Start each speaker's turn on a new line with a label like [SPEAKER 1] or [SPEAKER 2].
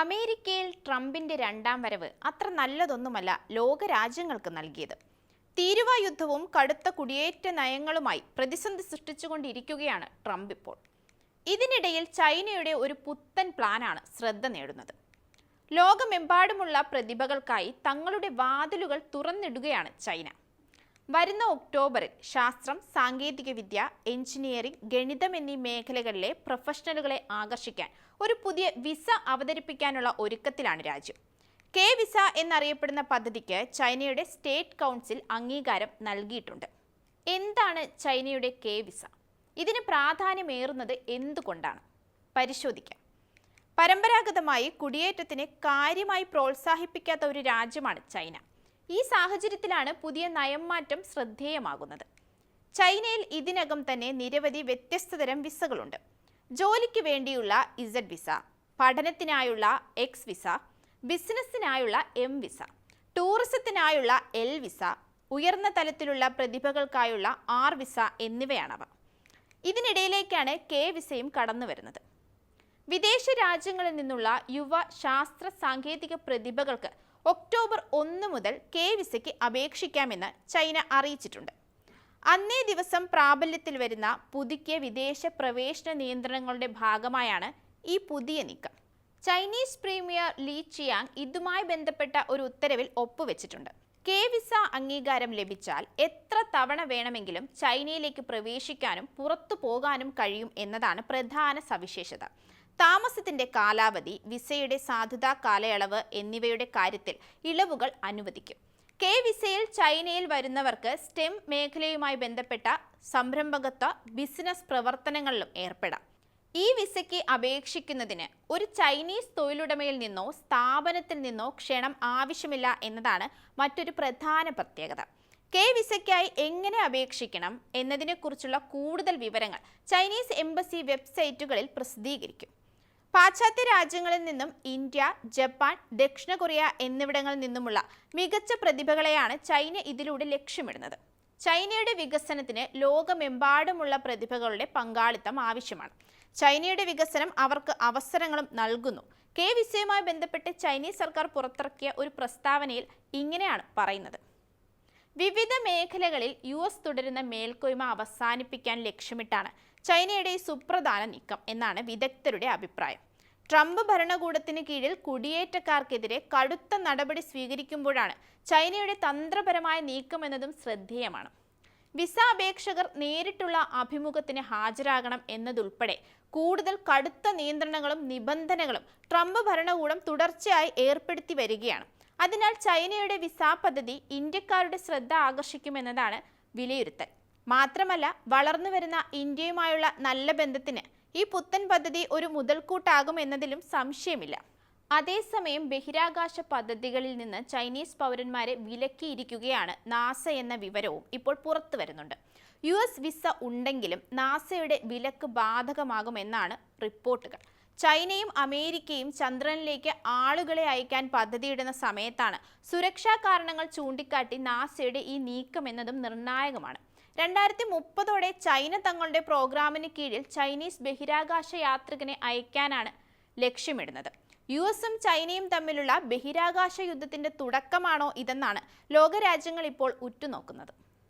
[SPEAKER 1] അമേരിക്കയിൽ ട്രംപിന്റെ രണ്ടാം വരവ് അത്ര നല്ലതൊന്നുമല്ല ലോകരാജ്യങ്ങൾക്ക് നൽകിയത്. തീരുവ യുദ്ധവും കടുത്ത കുടിയേറ്റ നയങ്ങളുമായി പ്രതിസന്ധി സൃഷ്ടിച്ചുകൊണ്ടിരിക്കുകയാണ് ട്രംപ് ഇപ്പോൾ. ഇതിനിടയിൽ ചൈനയുടെ ഒരു പുത്തൻ പ്ലാനാണ് ശ്രദ്ധ നേടുന്നത്. ലോകമെമ്പാടുമുള്ള പ്രതിഭകൾക്കായി തങ്ങളുടെ വാതിലുകൾ തുറന്നിടുകയാണ് ചൈന. വരുന്ന ഒക്ടോബറിൽ ശാസ്ത്രം സാങ്കേതികവിദ്യ എഞ്ചിനീയറിംഗ് ഗണിതം എന്നീ മേഖലകളിലെ പ്രൊഫഷണലുകളെ ആകർഷിക്കാൻ ഒരു പുതിയ വിസ അവതരിപ്പിക്കാനുള്ള ഒരുക്കത്തിലാണ് രാജ്യം. കെ വിസ എന്നറിയപ്പെടുന്ന പദ്ധതിക്ക് ചൈനയുടെ സ്റ്റേറ്റ് കൗൺസിൽ അംഗീകാരം നൽകിയിട്ടുണ്ട്. എന്താണ് ചൈനയുടെ കെ വിസ? ഇതിന് പ്രാധാന്യമേറുന്നത് എന്തുകൊണ്ടാണ്? പരിശോധിക്കാം. പരമ്പരാഗതമായി കുടിയേറ്റത്തിന് കാര്യമായി പ്രോത്സാഹിപ്പിക്കാത്ത ഒരു രാജ്യമാണ് ചൈന. ഈ സാഹചര്യത്തിലാണ് പുതിയ നയം മാറ്റം ശ്രദ്ധേയമാകുന്നത്. ചൈനയിൽ ഇതിനകം തന്നെ നിരവധി വ്യത്യസ്ത തരം വിസകളുണ്ട്. ജോലിക്ക് വേണ്ടിയുള്ള ഇസഡ് വിസ പഠനത്തിനായുള്ള എക്സ് വിസ ബിസിനസ്സിനായുള്ള എം വിസ ടൂറിസത്തിനായുള്ള എൽ വിസ ഉയർന്ന തലത്തിലുള്ള പ്രതിഭകൾക്കായുള്ള ആർ വിസ എന്നിവയാണവ. ഇതിനിടയിലേക്കാണ് കെ വിസയും കടന്നു വരുന്നത്. വിദേശ രാജ്യങ്ങളിൽ നിന്നുള്ള യുവ ശാസ്ത്ര സാങ്കേതിക പ്രതിഭകൾക്ക് ഒക്ടോബർ ഒന്ന് മുതൽ കെ വിസയ്ക്ക് അപേക്ഷിക്കാമെന്ന് ചൈന അറിയിച്ചിട്ടുണ്ട്. അന്നേ ദിവസം പ്രാബല്യത്തിൽ വരുന്ന പുതുക്കിയ വിദേശ പ്രവേശന നിയന്ത്രണങ്ങളുടെ ഭാഗമായാണ് ഈ പുതിയ നീക്കം. ചൈനീസ് പ്രീമിയർ ലീ ചിയാങ് ഇതുമായി ബന്ധപ്പെട്ട ഒരു ഉത്തരവിൽ ഒപ്പുവെച്ചിട്ടുണ്ട്. കെ വിസ അംഗീകാരം ലഭിച്ചാൽ എത്ര തവണ വേണമെങ്കിലും ചൈനയിലേക്ക് പ്രവേശിക്കാനും പുറത്തു പോകാനും കഴിയും എന്നതാണ് പ്രധാന സവിശേഷത. താമസത്തിന്റെ കാലാവധി വിസയുടെ സാധുതാ കാലയളവ് എന്നിവയുടെ കാര്യത്തിൽ ഇളവുകൾ അനുവദിക്കും. കെ വിസയിൽ ചൈനയിൽ വരുന്നവർക്ക് സ്റ്റെം മേഖലയുമായി ബന്ധപ്പെട്ട സംരംഭകത്വ ബിസിനസ് പ്രവർത്തനങ്ങളിലും ഏർപ്പെടാം. ഈ വിസയ്ക്ക് അപേക്ഷിക്കുന്നതിന് ഒരു ചൈനീസ് തൊഴിലുടമയിൽ നിന്നോ സ്ഥാപനത്തിൽ നിന്നോ ക്ഷണം ആവശ്യമില്ല എന്നതാണ് മറ്റൊരു പ്രധാന പ്രത്യേകത. കെ വിസയ്ക്കായി എങ്ങനെ അപേക്ഷിക്കണം എന്നതിനെക്കുറിച്ചുള്ള കൂടുതൽ വിവരങ്ങൾ ചൈനീസ് എംബസി വെബ്സൈറ്റുകളിൽ പ്രസിദ്ധീകരിക്കും. പാശ്ചാത്യ രാജ്യങ്ങളിൽ നിന്നും ഇന്ത്യ ജപ്പാൻ ദക്ഷിണ കൊറിയ എന്നിവിടങ്ങളിൽ നിന്നുമുള്ള മികച്ച പ്രതിഭകളെയാണ് ചൈന ഇതിലൂടെ ലക്ഷ്യമിടുന്നത്. ചൈനയുടെ വികസനത്തിന് ലോകമെമ്പാടുമുള്ള പ്രതിഭകളുടെ പങ്കാളിത്തം ആവശ്യമാണ്. ചൈനയുടെ വികസനം അവർക്ക് അവസരങ്ങളും നൽകുന്നു. കെ വിസയുമായി ബന്ധപ്പെട്ട് ചൈനീസ് സർക്കാർ പുറത്തിറക്കിയ ഒരു പ്രസ്താവനയിൽ ഇങ്ങനെയാണ് പറയുന്നത്. വിവിധ മേഖലകളിൽ യു എസ് തുടരുന്ന മേൽക്കോയ്മ അവസാനിപ്പിക്കാൻ ലക്ഷ്യമിട്ടാണ് ചൈനയുടെ സുപ്രധാന നീക്കം എന്നാണ് വിദഗ്ധരുടെ അഭിപ്രായം. ട്രംപ് ഭരണകൂടത്തിന് കീഴിൽ കുടിയേറ്റക്കാർക്കെതിരെ കടുത്ത നടപടി സ്വീകരിക്കുമ്പോഴാണ് ചൈനയുടെ തന്ത്രപരമായ നീക്കം എന്നതും ശ്രദ്ധേയമാണ്. വിസ അപേക്ഷകർ നേരിട്ടുള്ള അഭിമുഖത്തിന് ഹാജരാകണം എന്നതുൾപ്പെടെ കൂടുതൽ കടുത്ത നിയന്ത്രണങ്ങളും നിബന്ധനകളും ട്രംപ് ഭരണകൂടം തുടർച്ചയായി ഏർപ്പെടുത്തി വരികയാണ്. അതിനാൽ ചൈനയുടെ വിസ പദ്ധതി ഇന്ത്യക്കാരുടെ ശ്രദ്ധ ആകർഷിക്കുമെന്നതാണ് വിലയിരുത്തൽ. മാത്രമല്ല വളർന്നു വരുന്ന ഇന്ത്യയുമായുള്ള നല്ല ബന്ധത്തിന് ഈ പുത്തൻ പദ്ധതി ഒരു മുതൽക്കൂട്ടാകും എന്നതിലും സംശയമില്ല. അതേസമയം ബഹിരാകാശ പദ്ധതികളിൽ നിന്ന് ചൈനീസ് പൗരന്മാരെ വിലക്കിയിരിക്കുകയാണ് നാസ എന്ന വിവരവും ഇപ്പോൾ പുറത്തു വരുന്നുണ്ട്. യു എസ് വിസ ഉണ്ടെങ്കിലും നാസയുടെ വിലക്ക് ബാധകമാകുമെന്നാണ് റിപ്പോർട്ടുകൾ. ചൈനയും അമേരിക്കയും ചന്ദ്രനിലേക്ക് ആളുകളെ അയക്കാൻ പദ്ധതിയിടുന്ന സമയത്താണ് സുരക്ഷാ കാരണങ്ങൾ ചൂണ്ടിക്കാട്ടി നാസയുടെ ഈ നീക്കം എന്നതും നിർണായകമാണ്. രണ്ടായിരത്തി മുപ്പതോടെ ചൈന തങ്ങളുടെ പ്രോഗ്രാമിന് കീഴിൽ ചൈനീസ് ബഹിരാകാശ യാത്രികനെ അയക്കാനാണ് ലക്ഷ്യമിടുന്നത്. യു എസും ചൈനയും തമ്മിലുള്ള ബഹിരാകാശ യുദ്ധത്തിന്റെ തുടക്കമാണോ ഇതെന്നാണ് ലോകരാജ്യങ്ങൾ ഇപ്പോൾ ഉറ്റുനോക്കുന്നത്.